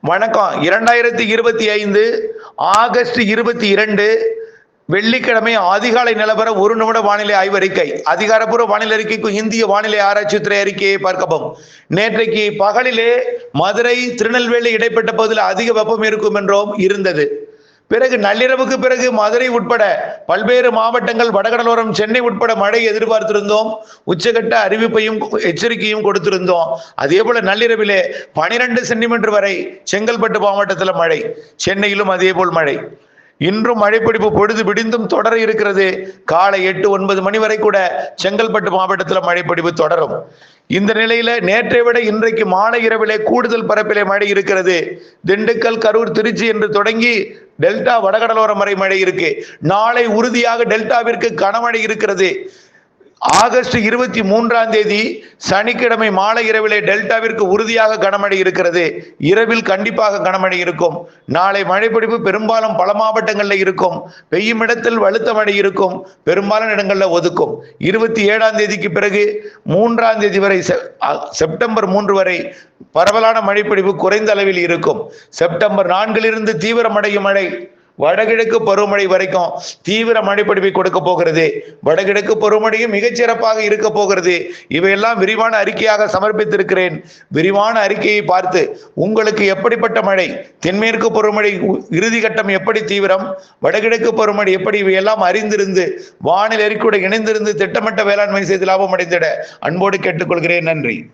வணக்கம். இரண்டாயிரத்தி இருபத்தி ஐந்து ஆகஸ்ட் இருபத்தி இரண்டு வெள்ளிக்கிழமை அதிகாலை நிலவர ஒரு நிமிட வானிலை ஆய்வறிக்கை. அதிகாரப்பூர்வ வானிலை அறிக்கைக்கு இந்திய வானிலை ஆராய்ச்சித்துறை அறிக்கையை பார்க்கவும். நேற்றைக்கு பகலிலே மதுரை திருநெல்வேலி இடைப்பட்ட பகுதியில் அதிக வெப்பம் இருக்கும் என்றும் இருந்தது. பிறகு நள்ளிரவுக்கு பிறகு மதுரை உட்பட பல்வேறு மாவட்டங்கள் வடகடலோரம் சென்னை உட்பட மழை எதிர்பார்த்திருந்தோம். உச்சகட்ட அறிவிப்பையும் எச்சரிக்கையும் கொடுத்திருந்தோம். அதே போல நள்ளிரவிலே பனிரெண்டு சென்டிமீட்டர் வரை செங்கல்பட்டு மாவட்டத்தில் மழை சென்னையிலும் அதே போல் மழை. இன்றும் மழைப்பிடிப்பு பொழுது விடிந்தும் தொடர இருக்கிறது. காலை எட்டு ஒன்பது மணி வரை கூட செங்கல்பட்டு மாவட்டத்தில் மழைப்பிடிப்பு தொடரும். இந்த நிலையில நேற்றை விட இன்றைக்கு மாலை இரவிலே கூடுதல் பரப்பிலே மழை இருக்கிறது. திண்டுக்கல் கரூர் திருச்சி என்று தொடங்கி டெல்டா வடகடலோரம் வரை மழை இருக்கு. நாளை உறுதியாக டெல்டாவிற்கு கனமழை இருக்கிறது. ஆகஸ்ட் இருபத்தி மூன்றாம் தேதி சனிக்கிழமை மாலை இரவிலே டெல்டாவிற்கு உறுதியாக கனமழை இருக்கிறது. இரவில் கண்டிப்பாக கனமழை இருக்கும். நாளை மழைப்பிடிப்பு பெரும்பாலும் பல மாவட்டங்களில் இருக்கும். பெய்யும் இடத்தில் வலுத்த மழை இருக்கும். பெரும்பாலான இடங்களில் ஒதுக்கும். இருபத்தி ஏழாம் தேதிக்கு பிறகு மூன்றாம் தேதி வரை செ- செப்டம்பர் மூன்று வரை பரவலான மழைப்பிடிப்பு குறைந்த அளவில் இருக்கும். செப்டம்பர் நான்கிலிருந்து தீவிரமடையும் மழை வடகிழக்கு பருவமழை வரைக்கும் தீவிர மழைப்பிடிப்பை கொடுக்க போகிறது. வடகிழக்கு பருவமழையும் மிகச்சிறப்பாக இருக்க போகிறது. இவையெல்லாம் விரிவான அறிக்கையாக சமர்ப்பித்திருக்கிறேன். விரிவான அறிக்கையை பார்த்து உங்களுக்கு எப்படிப்பட்ட மழை தென்மேற்கு பருவமழை உ- இறுதி கட்டம் எப்படி தீவிரம் வடகிழக்கு பருவமழை எப்படி இவையெல்லாம் அறிந்திருந்து வானிலை அறிக்கையுடன் இணைந்திருந்து திட்டமிட்ட வேளாண்மை செய்து லாபம் அடைந்திட அன்போடு கேட்டுக்கொள்கிறேன். நன்றி.